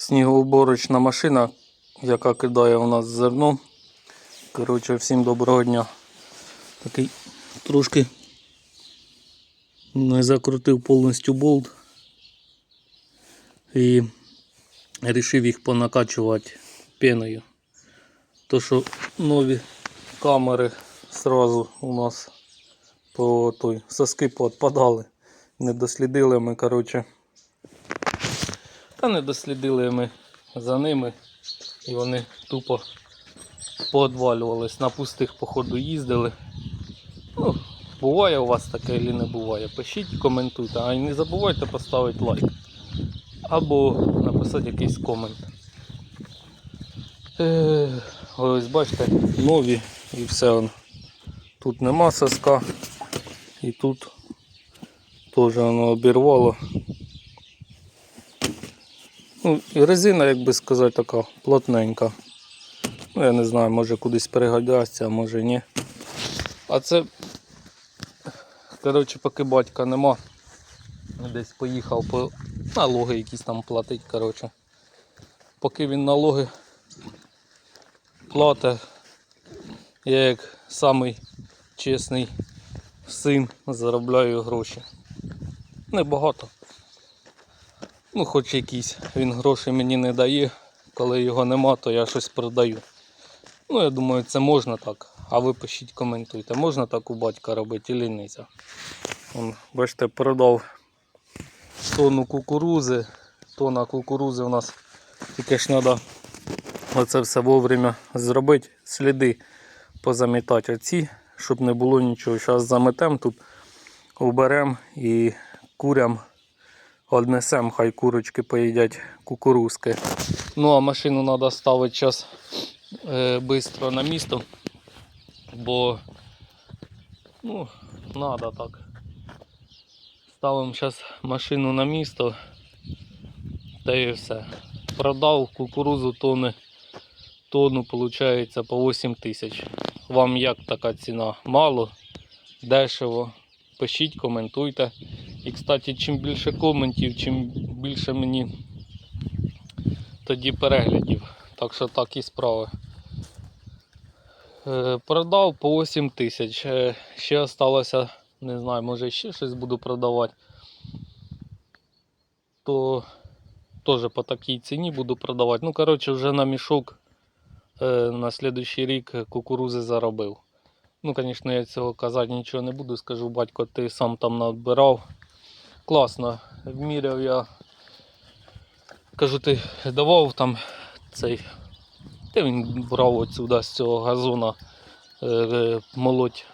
снігоуборочна машина, яка кидає у нас зерно. Коротше, всім доброго дня. Такий трошки не закрутив повністю болт і вирішив їх понакачувати пеною. То що нові камери сразу у нас по той соски поотпадали. Не дослідили ми, коротше. Та не дослідили ми за ними. І вони тупо поодвалювались. На пустих, походу, їздили. Ну, буває у вас таке чи не буває. Пишіть, коментуйте, а не забувайте поставити лайк. Або написати якийсь комент. Е, ось бачите, нові і все. он. Тут нема соска. І тут теж воно обірвало. Ну, резина, як би сказати, така плотненька. Ну, я не знаю, може кудись пригодяться, а може ні. А це, коротше, поки батька нема. Десь поїхав по налоги якісь там платить, коротше. Поки він налоги платить, я як самий чесний син заробляю гроші. Небагато. Ну, хоч якісь. Він гроші мені не дає. Коли його нема, то я щось продаю. Ну, я думаю, це можна так. А ви пишіть, коментуйте, можна так у батька робити чи нельзя. Он, бачите, продав тонну кукурузи. Тонна кукурузи у нас тільки ж треба оце все вовремя зробити. Сліди позамітати оці, щоб не було нічого. Зараз заметемо тут, уберемо і курям однесемо, хай курочки поїдять кукурузки. Ну а машину треба ставити зараз е, швидко на місто, бо ну, треба так. Ставимо зараз машину на місто та і все. Продав кукурузу тони, тонну, виходить, по 8 тисяч. Вам як така ціна? Мало, дешево. Пишіть, коментуйте. І, кстати, чим більше коментів, чим більше мені тоді переглядів. Так що так і справи. Е, Продав по 8 тисяч. Е, Ще осталося, не знаю, може ще щось буду продавати. То теж по такій ціні буду продавати. Ну, коротше, вже на мішок е, на слідуючий рік кукурузи заробив. Ну, звісно, я цього казати нічого не буду. Скажу, батько, ти сам там надбирав. Класно. Вміряв я. Кажу, ти давав там цей. Та він брав отсюди з цього газона е, е, молоть.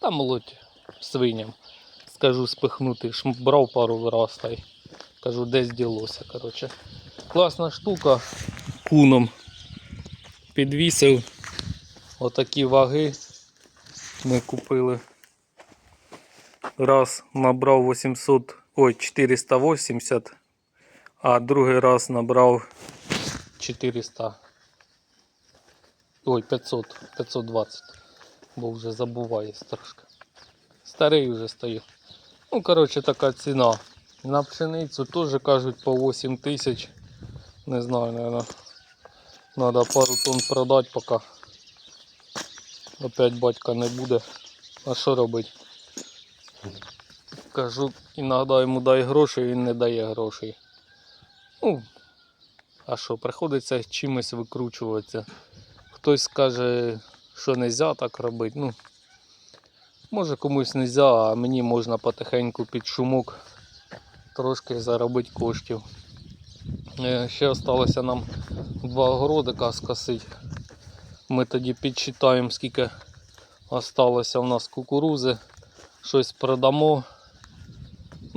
Та молоть свиням. Скажу спихнути. Брав пару раз кажу, десь ділося. Коротше. Класна штука. Куном підвісив. Отакі ваги ми купили. Раз набрав 800, ой, 480, а другий раз набрав 400. Ой, 500, 520. Бо вже забуваюсь трошки. Старий вже стою. Ну, коротше, така ціна. На пшеницю теж кажуть по 8 тисяч. Не знаю, наверное. Надо пару тонн продати поки. Опять батька не буде. А що робити? Кажу, іноді йому дай гроші, він не дає грошей. Ну, а що, приходиться чимось викручуватися. Хтось скаже, що не можна так робити. Ну, може комусь не можна, а мені можна потихеньку під шумок трошки заробити коштів. Е, Ще залишилося нам два огородика скосити. Ми тоді підсчитаємо, скільки осталося у нас кукурузи. Щось продамо.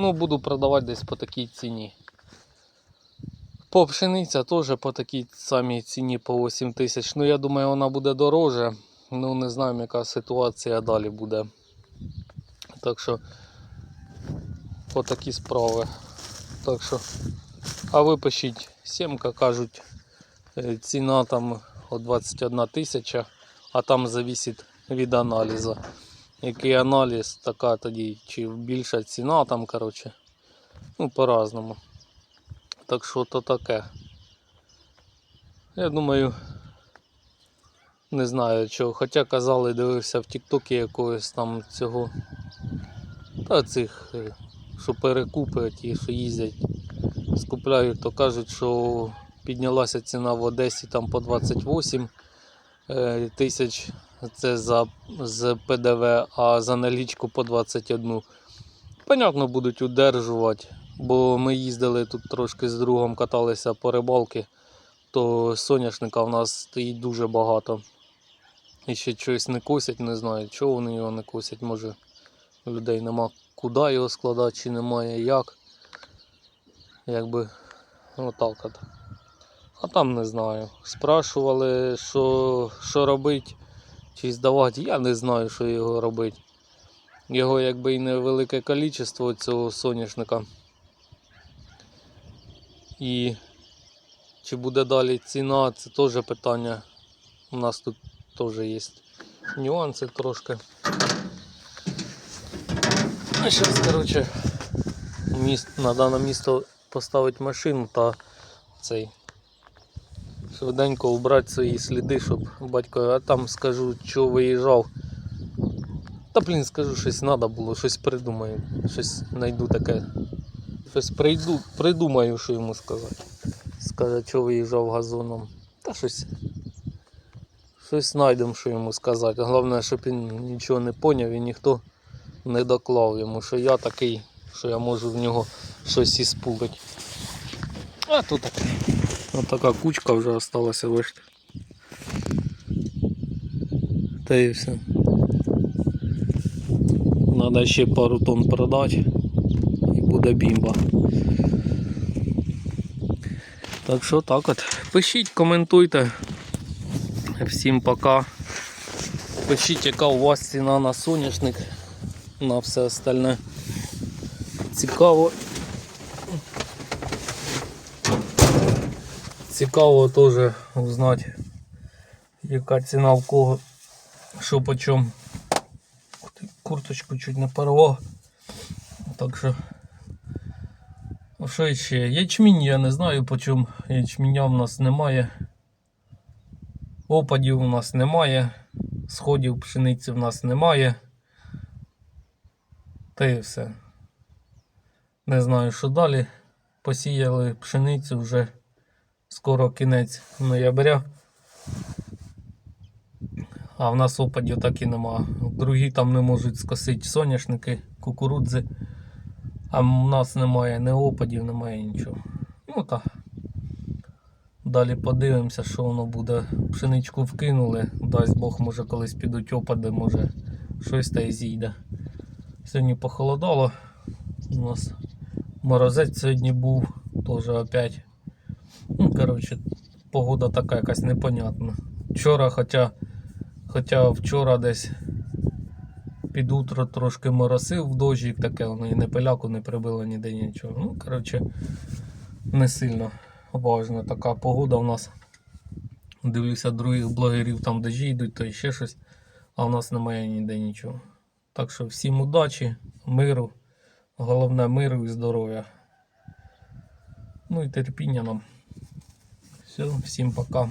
Ну, буду продавати десь по такій ціні. По пшениця теж по такій самій ціні по 8 тисяч. Ну, я думаю, вона буде дороже. Ну, не знаю, яка ситуація далі буде. Так що, по такі справи. Так що, а ви пишіть, сімка кажуть, е, ціна там от 21 тисяча, а там зависить від аналізу. Який аналіз, така тоді, чи більша ціна там, коротше. Ну, по-разному. Так що то таке. Я думаю, не знаю чого. Хоча казали, дивився в Тіктокі якогось там цього. Та цих, е, що перекупи, ті, що їздять, скупляють, то кажуть, що піднялася ціна в Одесі там по 28 е, тисяч. Це за, з ПДВ, а за налічку по 21. Понятно, будуть удержувати, бо ми їздили тут трошки з другом, каталися по рибалки, то соняшника в нас стоїть дуже багато. І ще щось не косять, не знаю, чого вони його не косять. Може людей нема куди його складати, чи немає як. Якби отак от. А там не знаю. Спрашували, що, що робити, чи здавати. Я не знаю, що його робити. Його якби і невелике кількість цього соняшника. І чи буде далі ціна, це теж питання. У нас тут теж є нюанси трошки. А зараз, коротше, на місто поставити машину та цей швиденько убрати свої сліди, щоб батько, а там скажу, що виїжджав. Та блін, скажу, щось треба було, щось придумаю, щось знайду таке. Щось прийду, придумаю, що йому сказати. Скаже, що виїжджав газоном. Та щось. Щось знайдемо, що йому сказати. Головне, щоб він нічого не поняв і ніхто не доклав йому, що я такий, що я можу в нього щось іспугати. А тут Ось така кучка вже осталася, бачите. Та і все. Надо ще пару тонн продати і буде бімба. Так що так от. Пишіть, коментуйте. Всім пока. Пишіть, яка у вас ціна на соняшник, на все остальне. Цікаво. Цікаво теж узнати, яка ціна в кого, що по чому. Курточку чуть не порвав. Так що. А що ще? Ячмінь я не знаю по чому. Ячміня в нас немає. Опадів у нас немає. Сходів пшениці в нас немає. Та і все. Не знаю, що далі. Посіяли пшеницю вже скоро кінець ноября. А в нас опадів так і нема. Другі там не можуть скосити соняшники, кукурудзи. А в нас немає ні опадів, немає нічого. Ну так. Далі подивимося, що воно буде. Пшеничку вкинули, дасть Бог, може колись підуть опади, може щось та й зійде. Сьогодні похолодало. У нас морозець сьогодні був, теж опять. Ну, коротше, погода така якась непонятна. Вчора, хоча, хоча вчора десь під утро трошки моросив в дощик, таке воно і не пиляку не прибило ніде нічого. Ну, коротше, не сильно важна така погода у нас. Дивлюся, других блогерів там дожі йдуть, то ще щось, а в нас немає ніде нічого. Так що всім удачі, миру, головне миру і здоров'я. Ну і терпіння нам. Все, всем пока.